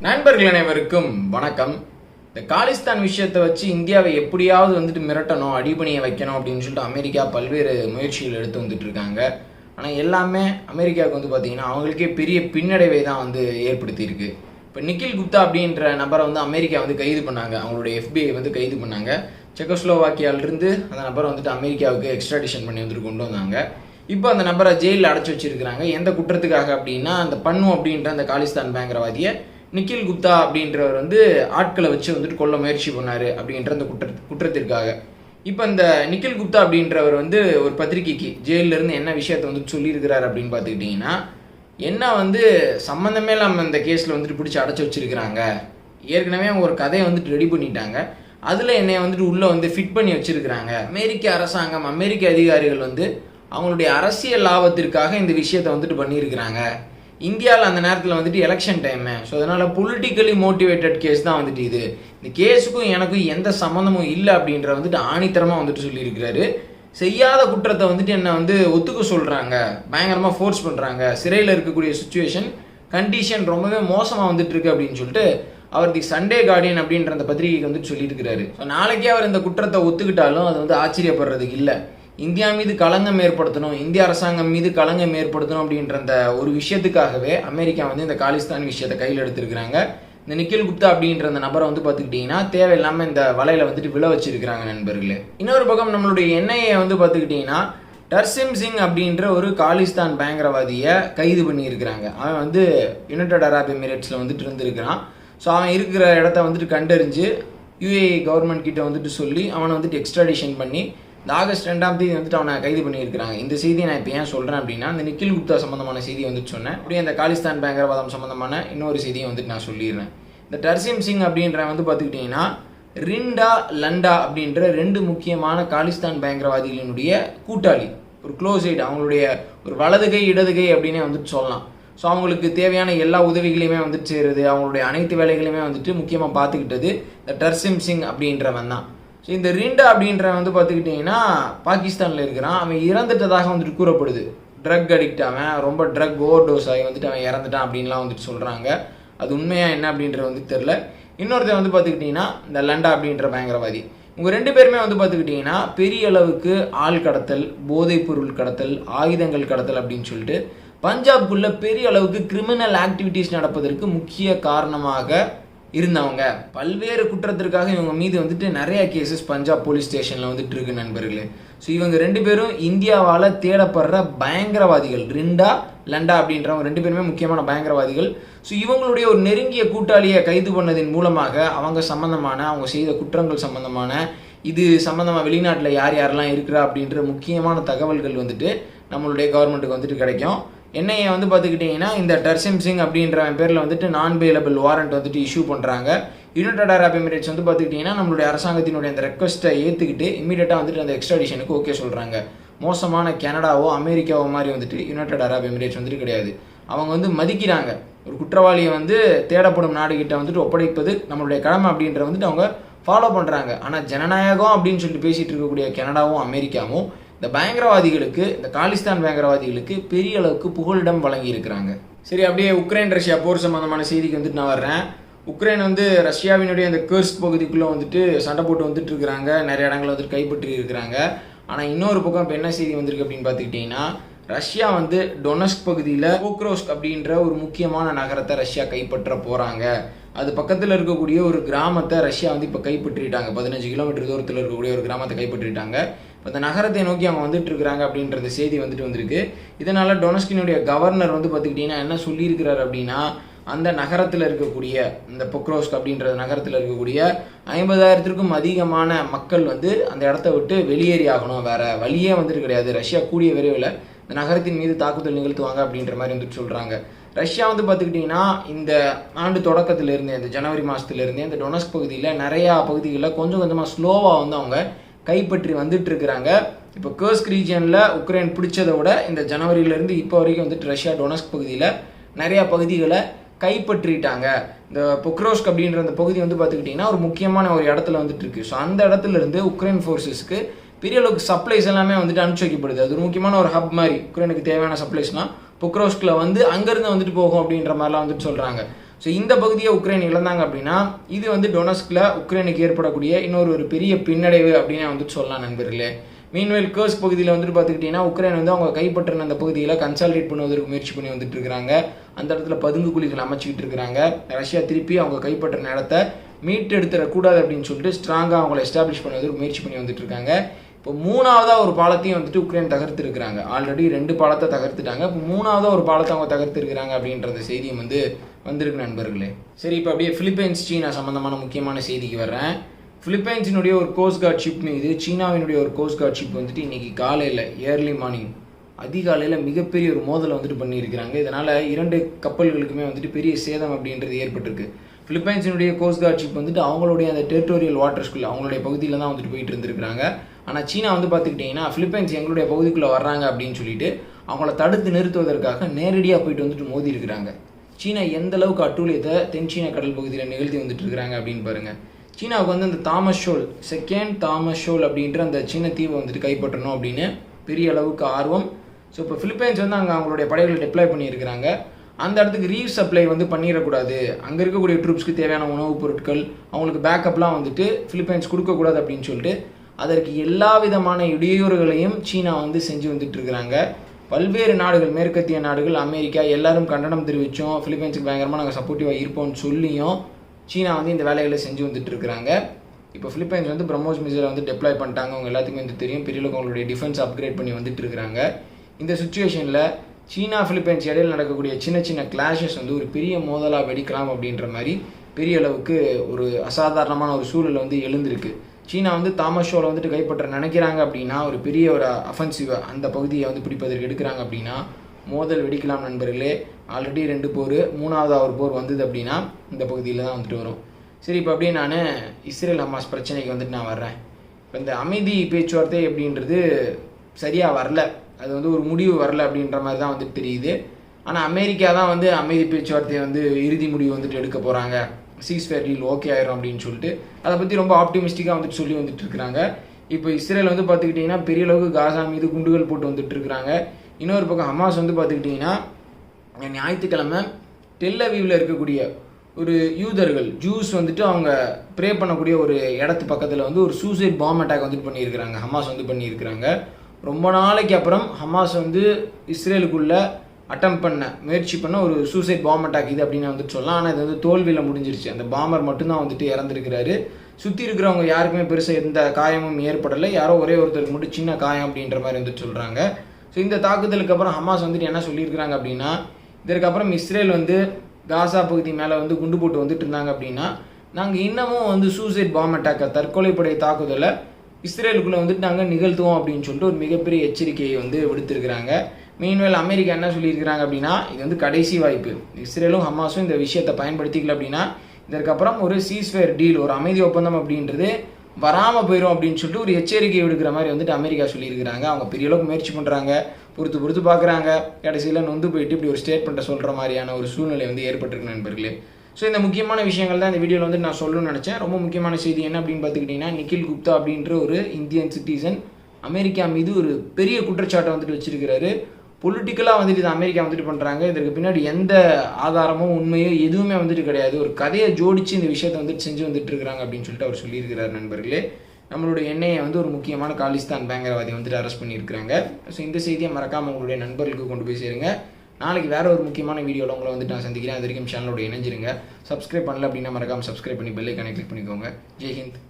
நண்பர்கள் அனைவருக்கும் வணக்கம். இந்த காலிஸ்தான் விஷயத்தை வச்சு இந்தியாவை எப்படியாவது வந்துட்டு மிரட்டணும் அடிபணியை வைக்கணும் அப்படின்னு சொல்லிட்டு அமெரிக்கா பல்வேறு முயற்சிகள் எடுத்து வந்துட்டு இருக்காங்க. ஆனால் எல்லாமே அமெரிக்காவுக்கு வந்து பார்த்தீங்கன்னா அவங்களுக்கே பெரிய பின்னடைவை தான் வந்து ஏற்படுத்தியிருக்கு. இப்போ நிக்கில் குப்தா அப்படின்ற நபரை வந்து அமெரிக்கா வந்து கைது பண்ணாங்க. அவங்களுடைய எஃபிஐ வந்து கைது பண்ணாங்க. செக்கோஸ்லோவாக்கியாவிலிருந்து அந்த நபரை வந்துட்டு அமெரிக்காவுக்கு எக்ஸ்ட்ராடிஷன் பண்ணி வந்துட்டு கொண்டு வந்தாங்க. இப்போ அந்த நபரை ஜெயிலில் அடைச்சி வச்சிருக்கிறாங்க. எந்த குற்றத்துக்காக அப்படின்னா அந்த பண்ணு அப்படின்ற அந்த காலிஸ்தான் பயங்கரவாதியை நிக்கில் குப்தா அப்படின்றவர் வந்து ஆட்களை வச்சு வந்துட்டு கொல்ல முயற்சி பண்ணாரு அப்படின்ற அந்த குற்ற குற்றத்திற்காக. இப்போ இந்த நிக்கில் குப்தா அப்படின்றவர் வந்து ஒரு பத்திரிக்கைக்கு ஜெயிலிருந்து இருந்து என்ன விஷயத்தை வந்து சொல்லியிருக்கிறார் அப்படின்னு பார்த்துக்கிட்டிங்கன்னா என்ன வந்து சம்மந்தமே இல்லாமல் இந்த கேஸில் வந்துட்டு பிடிச்சி அடைச்சி வச்சிருக்கிறாங்க. ஏற்கனவே அவங்க ஒரு கதையை வந்துட்டு ரெடி பண்ணிட்டாங்க. அதில் என்னை வந்துட்டு உள்ளே வந்து ஃபிட் பண்ணி வச்சுருக்கிறாங்க. அமெரிக்க அரசாங்கம் அமெரிக்க அதிகாரிகள் வந்து அவங்களுடைய அரசியல் லாபத்திற்காக இந்த விஷயத்தை வந்துட்டு பண்ணியிருக்கிறாங்க. இந்தியாவில் அந்த நேரத்தில் வந்துட்டு எலெக்ஷன் டைமு ஸோ அதனால் பொலிட்டிக்கலி மோட்டிவேட்டட் கேஸ் தான் வந்துட்டு இது. இந்த கேஸுக்கும் எனக்கும் எந்த சம்மந்தமும் இல்லை அப்படின்ற வந்துட்டு ஆணித்தரமாக வந்துட்டு சொல்லியிருக்கிறாரு. செய்யாத குற்றத்தை வந்துட்டு என்னை வந்து ஒத்துக்க சொல்கிறாங்க பயங்கரமாக ஃபோர்ஸ் பண்ணுறாங்க சிறையில் இருக்கக்கூடிய சுச்சுவேஷன் கண்டிஷன் ரொம்பவே மோசமாக வந்துட்டு இருக்கு அப்படின்னு சொல்லிட்டு அவர் தி சண்டே கார்டியன் அப்படின்ற அந்த பத்திரிகைக்கு வந்துட்டு சொல்லியிருக்கிறாரு. ஸோ நாளைக்கே அவர் இந்த குற்றத்தை ஒத்துக்கிட்டாலும் அது வந்து ஆச்சரியப்படுறதுக்கு இல்லை. இந்தியா மீது களங்கம் ஏற்படுத்தணும் இந்திய அரசாங்கம் மீது களங்கம் ஏற்படுத்தணும் அப்படின்ற அந்த ஒரு விஷயத்துக்காகவே அமெரிக்கா வந்து இந்த காலிஸ்தான் விஷயத்தை கையில் எடுத்திருக்கிறாங்க. இந்த நிக்கில் குப்தா அப்படின்ற அந்த நபரை வந்து பார்த்துக்கிட்டிங்கன்னா தேவையில்லாமல் இந்த வலையில் வந்துட்டு விழ வச்சிருக்கிறாங்க நண்பர்களே. இன்னொரு பக்கம் நம்மளுடைய எண்ணெயை வந்து பார்த்துக்கிட்டிங்கன்னா டர்சிம் சிங் அப்படின்ற ஒரு காலிஸ்தான் பயங்கரவாதியை கைது பண்ணியிருக்கிறாங்க. அவன் வந்து யுனைடெட் அரப் எமிரேட்ஸில் வந்துட்டு இருந்திருக்கிறான். ஸோ அவன் இருக்கிற இடத்த வந்துட்டு கண்டறிஞ்சு யுஏஇ கவர்மெண்ட் கிட்ட வந்துட்டு சொல்லி அவனை வந்துட்டு எக்ஸ்ட்ராடிஷன் பண்ணி இந்த ஆகஸ்ட் ரெண்டாம் தேதி வந்துட்டு அவனை கைது பண்ணியிருக்கிறாங்க. இந்த செய்தியை நான் இப்போ ஏன் சொல்கிறேன் அப்படின்னா இந்த நிக்கில் குப்தா சம்மந்தமான செய்தியை வந்துட்டு சொன்னேன். அப்படியே அந்த காலிஸ்தான் பயங்கரவாதம் சம்மந்தமான இன்னொரு செய்தியை வந்துட்டு நான் சொல்லிடுறேன். இந்த டர்சிம் சிங் அப்படின்றவன் வந்து பார்த்துக்கிட்டிங்கன்னா ரிண்டா லண்டா அப்படின்ற ரெண்டு முக்கியமான காலிஸ்தான் பயங்கரவாதிகளினுடைய கூட்டாளி. ஒரு க்ளோஸ் எய்ட் அவங்களுடைய ஒரு வலதுகை இடதுகை அப்படின்னே வந்துட்டு சொல்லலாம். ஸோ அவங்களுக்கு தேவையான எல்லா உதவிகளையுமே வந்துட்டு செய்கிறது அவங்களுடைய அனைத்து வேலைகளையுமே வந்துட்டு முக்கியமாக பார்த்துக்கிட்டது இந்த டர்சிம் சிங் அப்படின்றவன் தான் ஸோ இந்த ரிண்டா அப்படின்றவன் வந்து பார்த்துக்கிட்டிங்கன்னா பாகிஸ்தானில் இருக்கிறான். அவன் இறந்துட்டதாக வந்துட்டு கூறப்படுது. ட்ரக் அடிக்ட் அவன் ரொம்ப ட்ரக் ஓவர் டோஸ் ஆகி வந்துட்டு அவன் இறந்துட்டான் அப்படின்லாம் வந்துட்டு சொல்கிறாங்க அது உண்மையாக என்ன அப்படின்றது வந்து தெரில இன்னொருத்தன் வந்து பார்த்துக்கிட்டிங்கன்னா இந்த லண்டா அப்படின்ற பயங்கரவாதி. இவங்க ரெண்டு பேருமே வந்து பார்த்துக்கிட்டிங்கன்னா பெரிய அளவுக்கு ஆள் கடத்தல் போதைப்பொருள் கடத்தல் ஆயுதங்கள் கடத்தல் அப்படின்னு சொல்லிட்டு பஞ்சாப்குள்ளே பெரிய அளவுக்கு கிரிமினல் ஆக்டிவிட்டீஸ் நடப்பதற்கு முக்கிய காரணமாக இருந்தவங்க. பல்வேறு குற்றத்திற்காக இவங்க மீது வந்துட்டு நிறைய கேசஸ் பஞ்சாப் போலீஸ் ஸ்டேஷனில் வந்துட்டு இருக்கு நண்பர்களே. ஸோ இவங்க ரெண்டு பேரும் இந்தியாவால் தேடப்படுற பயங்கரவாதிகள். ரிண்டா லண்டா அப்படின்றவங்க ரெண்டு பேருமே முக்கியமான பயங்கரவாதிகள். ஸோ இவங்களுடைய ஒரு நெருங்கிய கூட்டாளியை கைது பண்ணதின் மூலமாக அவங்க சம்பந்தமான அவங்க செய்த குற்றங்கள் சம்பந்தமான இது சம்பந்தமாக வெளிநாட்டில் யார் யாரெல்லாம் இருக்கிறா அப்படின்ற முக்கியமான தகவல்கள் வந்துட்டு நம்மளுடைய கவர்மெண்ட்டுக்கு வந்துட்டு கிடைக்கும். என்ஐஏ வந்து பார்த்துக்கிட்டிங்கன்னா இந்த டர்சிம் சிங் அப்படின்ற பேரில் வந்துட்டு நான் பெயிலபிள் வாரண்ட் வந்துட்டு இஷ்யூ பண்ணுறாங்க யுனைடெட் அரப் எமிரேட்ஸ் வந்து பார்த்துக்கிட்டிங்கன்னா நம்மளுடைய அரசாங்கத்தினுடைய அந்த ரெக்வஸ்ட்டை ஏற்றுக்கிட்டு இமீடியட்டாக வந்துட்டு அந்த எக்ஸ்ட்ராடிஷனுக்கு ஓகே சொல்கிறாங்க மோசமான கனடாவோ அமெரிக்காவோ மாதிரி வந்துட்டு யுனைடெட் அரப் எமிரேட்ஸ் வந்துட்டு கிடையாது. அவங்க வந்து மதிக்கிறாங்க. ஒரு குற்றவாளியை வந்து தேடப்படும் நாடுகிட்ட வந்துட்டு ஒப்படைப்பது நம்மளுடைய கடமை அப்படின்ற வந்துட்டு அவங்க ஃபாலோ பண்ணுறாங்க ஆனால் ஜனநாயகம் அப்படின்னு சொல்லிட்டு பேசிகிட்டு இருக்கக்கூடிய கனடாவும் அமெரிக்காவும் இந்த பயங்கரவாதிகளுக்கு இந்த காலிஸ்தான் பயங்கரவாதிகளுக்கு பெரிய அளவுக்கு புகலிடம் வழங்கி இருக்கிறாங்க சரி அப்படியே உக்ரைன் ரஷ்யா போர் சம்பந்தமான செய்திக்கு வந்துட்டு நான் வர்றேன். உக்ரைன் வந்து ரஷ்யாவினுடைய அந்த கேர்ஸ் பகுதிக்குள்ளே வந்துட்டு சண்டை போட்டு வந்துட்டு இருக்கிறாங்க. நிறைய இடங்களை வந்துட்டு கைப்பற்றி இருக்கிறாங்க. ஆனால் இன்னொரு பக்கம் இப்போ என்ன செய்தி வந்திருக்கு அப்படின்னு பார்த்துக்கிட்டிங்கன்னா ரஷ்யா வந்து டொனஸ்க் பகுதியில் போக்ரோஸ்க் அப்படின்ற ஒரு முக்கியமான நகரத்தை ரஷ்யா கைப்பற்ற போகிறாங்க அது பக்கத்தில் இருக்கக்கூடிய ஒரு கிராமத்தை ரஷ்யா வந்து இப்போ கைப்பற்றிட்டாங்க. பதினஞ்சு கிலோமீட்டர் தூரத்தில் இருக்கக்கூடிய ஒரு கிராமத்தை கைப்பற்றிட்டாங்க. இப்போ அந்த நகரத்தை நோக்கி அவங்க வந்துட்டு இருக்கிறாங்க அப்படின்றது செய்தி வந்துட்டு வந்திருக்கு. இதனால் டொனஸ்கினுடைய கவர்னர் வந்து பார்த்துக்கிட்டிங்கன்னா என்ன சொல்லியிருக்கிறார் அப்படின்னா அந்த நகரத்தில் இருக்கக்கூடிய இந்த பொக்ரோஸ்க் அப்படின்ற நகரத்தில் இருக்கக்கூடிய ஐம்பதாயிரத்திற்கும் அதிகமான மக்கள் வந்து அந்த இடத்த விட்டு வெளியேறி ஆகணும். வேறு வழியே வந்துட்டு கிடையாது. ரஷ்யா கூடிய விரைவில் இந்த நகரத்தின் மீது தாக்குதல் நிகழ்த்துவாங்க அப்படின்ற மாதிரி வந்துட்டு சொல்கிறாங்க ரஷ்யா வந்து பார்த்துக்கிட்டிங்கன்னா இந்த ஆண்டு தொடக்கத்திலேருந்தே இந்த ஜனவரி மாதத்துலேருந்தே இந்த டொனஸ்க் பகுதியில் நிறையா பகுதிகளில் கொஞ்சம் கொஞ்சமாக ஸ்லோவாக வந்து அவங்க கைப்பற்றி வந்துட்டு இருக்கிறாங்க இப்போ கேர்ஸ்க் ரீஜியனில் உக்ரைன் பிடிச்சதை விட இந்த ஜனவரியிலேருந்து இப்போ வரைக்கும் வந்துட்டு ரஷ்யா டொனஸ்க் பகுதியில் நிறையா பகுதிகளை கைப்பற்றிட்டாங்க. இந்த பொக்ரோஸ்க் அப்படின்ற அந்த பகுதி வந்து பார்த்துக்கிட்டிங்கன்னா ஒரு முக்கியமான ஒரு இடத்துல வந்துட்டு இருக்கு ஸோ அந்த இடத்துல இருந்து உக்ரைன் ஃபோர்ஸஸ்க்கு பெரிய அளவுக்கு சப்ளைஸ் எல்லாமே வந்துட்டு அனுப்பிச்சி வைக்கப்படுது. அது ஒரு முக்கியமான ஒரு ஹப் மாதிரி உக்ரைனுக்கு தேவையான சப்ளைஸ்லாம் பொக்ரோஸ்கில் வந்து அங்கேருந்து வந்துட்டு போகும் அப்படின்ற மாதிரிலாம் வந்துட்டு சொல்கிறாங்க ஸோ இந்த பகுதியை உக்ரைன் இழந்தாங்க அப்படின்னா இது வந்து டொனஸ்கில் உக்ரைனுக்கு ஏற்படக்கூடிய இன்னொரு ஒரு பெரிய பின்னடைவு அப்படின்னு வந்துட்டு சொல்லலாம் நண்பர்களே. மீன்வேல் கேர்ஸ் பகுதியில் வந்துட்டு பார்த்துக்கிட்டிங்கன்னா உக்ரைன் வந்து அவங்க கைப்பற்றின அந்த பகுதியில் கன்சாலிடேட் பண்ணுவதற்கு முயற்சி பண்ணி வந்துட்டு இருக்கிறாங்க. அந்த இடத்துல பதுங்கு குழிகள் அமைச்சிக்கிட்டு இருக்கிறாங்க. ரஷ்யா திருப்பி அவங்க கைப்பற்றின இடத்த மீட்டெடுத்துடக்கூடாது அப்படின்னு சொல்லிட்டு ஸ்ட்ராங்காக அவங்கள எஸ்டாப்ளிஷ் பண்ணுவதற்கு முயற்சி பண்ணி வந்துட்டு இருக்காங்க. இப்போ மூணாவதாக ஒரு பாலத்தையும் வந்துட்டு உக்ரைன் தகர்த்துருக்குறாங்க. ஆல்ரெடி ரெண்டு பாலத்தை தகர்த்துட்டாங்க. இப்போ மூணாவதாக ஒரு பாலத்தை அவங்க தகர்த்துருக்குறாங்க அப்படின்றத செய்தியும் வந்து வந்திருக்கு நண்பர்களே. சரி இப்போ அப்படியே பிலிப்பைன்ஸ் சீனா சம்மந்தமான முக்கியமான செய்திக்கு வர்றேன். பிலிப்பைன்ஸினுடைய ஒரு கோஸ்ட் கார்ட் ஷிப் மீது சீனாவினுடைய ஒரு கோஸ்ட் கார்ட் ஷிப் வந்துட்டு இன்னைக்கு காலையில் ஏர்லி மார்னிங் அதிகாலையில் மிகப்பெரிய ஒரு மோதலை வந்துட்டு பண்ணியிருக்கிறாங்க. இதனால் இரண்டு கப்பல்களுக்குமே வந்துட்டு பெரிய சேதம் அப்படின்றது ஏற்பட்டிருக்கு. பிலிப்பைன்ஸினுடைய கோஸ்ட் கார்ட் ஷிப் வந்துட்டு அவங்களுடைய அந்த டெரிட்டோரியல் வாட்டர்ஸ்குள்ளே அவங்களுடைய பகுதியில் தான் வந்துட்டு போயிட்டு இருந்திருக்கிறாங்க. ஆனால் சீனா வந்து பார்த்துக்கிட்டிங்கன்னா பிலிப்பைன்ஸ் எங்களுடைய பகுதிக்குள்ளே வர்றாங்க அப்படின்னு சொல்லிட்டு அவங்கள தடுத்து நிறுத்துவதற்காக நேரடியாக போயிட்டு வந்துட்டு மோதி இருக்கிறாங்க. சீனா எந்த அளவுக்கு அட்டூழியத்தை தென் சீன கடல் பகுதியில் நிகழ்த்தி வந்துட்டு இருக்கிறாங்க அப்படின்னு பாருங்கள் சீனாவுக்கு வந்து அந்த Thomas Shoal second Thomas Shoal அப்படின்ற அந்த சீன தீவை வந்துட்டு கைப்பற்றணும் அப்படின்னு பெரிய அளவுக்கு ஆர்வம். ஸோ இப்போ பிலிப்பைன்ஸ் வந்து அங்கே அவங்களுடைய படைகளை டிப்ளை பண்ணியிருக்கிறாங்க. அந்த இடத்துக்கு ரீஃப் சப்ளை வந்து பண்ணிடக்கூடாது. அங்கே இருக்கக்கூடிய ட்ரூப்ஸ்க்கு தேவையான உணவுப் பொருட்கள் அவங்களுக்கு பேக்கப்லாம் வந்துட்டு பிலிப்பைன்ஸ் கொடுக்கக்கூடாது அப்படின்னு சொல்லிட்டு அதற்கு எல்லா விதமான இடையூறுகளையும் சீனா வந்து செஞ்சு வந்துட்டு இருக்கிறாங்க பல்வேறு நாடுகள் மேற்கத்திய நாடுகள் அமெரிக்கா எல்லாரும் கண்டனம் தெரிவித்தோம் பிலிப்பைன்ஸுக்கு பயங்கரமாக நாங்கள் சப்போர்ட்டிவாக இருப்போம்னு சொல்லியும் சீனா வந்து இந்த வேலைகளை செஞ்சு வந்துட்டு இருக்கிறாங்க இப்போ பிலிப்பைன்ஸ் வந்து பிரம்மோஸ் மிசைலை வந்து டெப்ளாய் பண்ணிட்டாங்க. அவங்க எல்லாத்துக்குமே வந்து தெரியும். பெரிய அளவுக்கு அவங்களுடைய டிஃபென்ஸ் அப்கிரேட் பண்ணி வந்துட்டு இருக்கிறாங்க இந்த சுச்சுவேஷனில் சீனா பிலிப்பைன்ஸ் இடையில் நடக்கக்கூடிய சின்ன சின்ன கிளாஷஸ் வந்து ஒரு பெரிய மோதலாக வெடிக்கலாம் அப்படின்ற மாதிரி பெரிய அளவுக்கு ஒரு அசாதாரணமான ஒரு சூழல் வந்து எழுந்திருக்கு. சீனா வந்து தாமஸ் ஷோவில் வந்துட்டு கைப்பற்ற நினைக்கிறாங்க அப்படின்னா ஒரு பெரிய ஒரு அஃபென்சிவை அந்த பகுதியை வந்து பிடிப்பதற்கு எடுக்கிறாங்க அப்படின்னா மோதல் வெடிக்கலாம் நண்பர்களே. ஆல்ரெடி ரெண்டு போர் மூணாவது ஒரு போர் வந்தது அப்படின்னா இந்த பகுதியில் தான் வந்துட்டு வரும். சரி இப்போ அப்படியே நான் இஸ்ரேல் ஹமாஸ் பிரச்சனைக்கு வந்துட்டு நான் வர்றேன். இப்போ இந்த அமைதி பேச்சுவார்த்தை அப்படின்றது சரியாக வரல. அது வந்து ஒரு முடிவு வரல அப்படின்ற மாதிரி தான் வந்துட்டு தெரியுது. ஆனால் அமெரிக்கா தான் வந்து அமைதி பேச்சுவார்த்தையை வந்து இறுதி முடிவு வந்துட்டு எடுக்க போகிறாங்க சீஸ்ஃபேர் டீல் ஓகே ஆயிரும் அப்படின்னு சொல்லிட்டு அதை பற்றி ரொம்ப ஆப்டிமிஸ்டிக்காக வந்துட்டு சொல்லி வந்துட்டு இருக்கிறாங்க. இப்போ இஸ்ரேல் வந்து பார்த்துக்கிட்டிங்கன்னா பெரிய அளவுக்கு காசா மீது குண்டுகள் போட்டு வந்துட்டு இருக்கிறாங்க. இன்னொரு பக்கம் ஹமாஸ் வந்து பார்த்துக்கிட்டிங்கன்னா ஞாயிற்றுக்கிழமை டெல்லவீவில் இருக்கக்கூடிய ஒரு யூதர்கள் ஜூஸ் வந்துட்டு அவங்க ப்ரே பண்ணக்கூடிய ஒரு இடத்து பக்கத்தில் வந்து ஒரு சூசைட் பாம் அட்டாக் வந்துட்டு பண்ணியிருக்கிறாங்க. ஹமாஸ் வந்து பண்ணியிருக்கிறாங்க. ரொம்ப நாளைக்கு அப்புறம் ஹமாஸ் வந்து இஸ்ரேலுக்குள்ளே அட்டம் பண்ண முயற்சி பண்ண ஒரு சூசைட் பாம் அட்டாக் இது அப்படின்னு வந்துட்டு சொல்லலாம். ஆனால் இது வந்து தோல்வியில் முடிஞ்சிருச்சு. அந்த பாமர் மட்டும்தான் வந்துட்டு இறந்துருக்கிறாரு. சுற்றி இருக்கிறவங்க யாருக்குமே பெருசாக எந்த காயமும் ஏற்படலை. யாரோ ஒரே ஒருத்தருக்கு மட்டும் சின்ன காயம் அப்படின்ற மாதிரி வந்துட்டு சொல்கிறாங்க ஸோ இந்த தாக்குதலுக்கு அப்புறம் ஹமாஸ் வந்துட்டு என்ன சொல்லியிருக்கிறாங்க அப்படின்னா இதற்கப்புறம் இஸ்ரேல் வந்து காசா பகுதி மேலே வந்து குண்டு போட்டு வந்துட்டு இருந்தாங்க அப்படின்னா நாங்கள் இன்னமும் வந்து சூசைட் பாம் அட்டாக்கை தற்கொலைப்படை தாக்குதலை இஸ்ரேலுக்குள்ளே வந்துட்டு நாங்கள் நிகழ்த்துவோம் அப்படின்னு சொல்லிட்டு ஒரு மிகப்பெரிய எச்சரிக்கையை வந்து விடுத்திருக்கிறாங்க. மீன்வேல் அமெரிக்கா என்ன சொல்லியிருக்கிறாங்க அப்படின்னா இது வந்து கடைசி வாய்ப்பு. இஸ்ரேலும் ஹமாஸும் இந்த விஷயத்தை பயன்படுத்திக்கல அப்படின்னா இதற்கப்புறம் ஒரு சீஸ்வேர் டீல் ஒரு அமைதி ஒப்பந்தம் அப்படின்றது வராமல் போயிடும் அப்படின்னு சொல்லிட்டு ஒரு எச்சரிக்கை விடுக்கிற மாதிரி வந்துட்டு அமெரிக்கா சொல்லியிருக்கிறாங்க. அவங்க பெரிய அளவுக்கு முயற்சி பண்ணுறாங்க பொறுத்து பொறுத்து பார்க்குறாங்க. கடைசியில் நொந்து போயிட்டு இப்படி ஒரு ஸ்டேட்மெண்ட்டை சொல்கிற மாதிரியான ஒரு சூழ்நிலை வந்து ஏற்பட்டிருக்கு நண்பர்களே. ஸோ இந்த முக்கியமான விஷயங்கள் தான் இந்த வீடியோவில் வந்து நான் சொல்லணும்னு நினச்சேன். ரொம்ப முக்கியமான செய்தி என்ன அப்படின்னு பார்த்துக்கிட்டிங்கன்னா நிக்கில் குப்தா அப்படின்ற ஒரு இந்தியன் சிட்டிசன் அமெரிக்கா மீது ஒரு பெரிய குற்றச்சாட்டை வந்துட்டு வச்சிருக்கிறாரு. பொலிட்டிக்கலாக வந்துட்டு இது அமெரிக்கா வந்துட்டு பண்ணுறாங்க இதற்கு பின்னாடி எந்த ஆதாரமோ உண்மையோ எதுவுமே வந்துட்டு கிடையாது. ஒரு கதையை ஜோடிச்சு இந்த விஷயத்தை வந்துட்டு செஞ்சு வந்துட்டு இருக்கிறாங்க அப்படின்னு சொல்லிட்டு அவர் சொல்லியிருக்கிறார் நண்பர்களே. நம்மளுடைய எண்ணெயை வந்து ஒரு முக்கியமான காலிஸ்தான் பயங்கரவாதி வந்துட்டு அரெஸ்ட் பண்ணியிருக்கிறாங்க. ஸோ இந்த செய்தியை மறக்காமல் உங்களுடைய நண்பர்களுக்கு கொண்டு போய் சேருங்க. நாளைக்கு வேற ஒரு முக்கியமான வீடியோவில் உங்களை வந்துட்டு நான் சந்திக்கிறேன். அது வரைக்கும் சேனலோட இணைஞ்சிருங்க. சப்ஸ்கிரைப் பண்ணல அப்படின்னா மறக்காமல் சப்ஸ்கிரைப் பண்ணி பெல்லை கனெக்ட் கிளிக் பண்ணிக்கோங்க. ஜெய்ஹிந்த்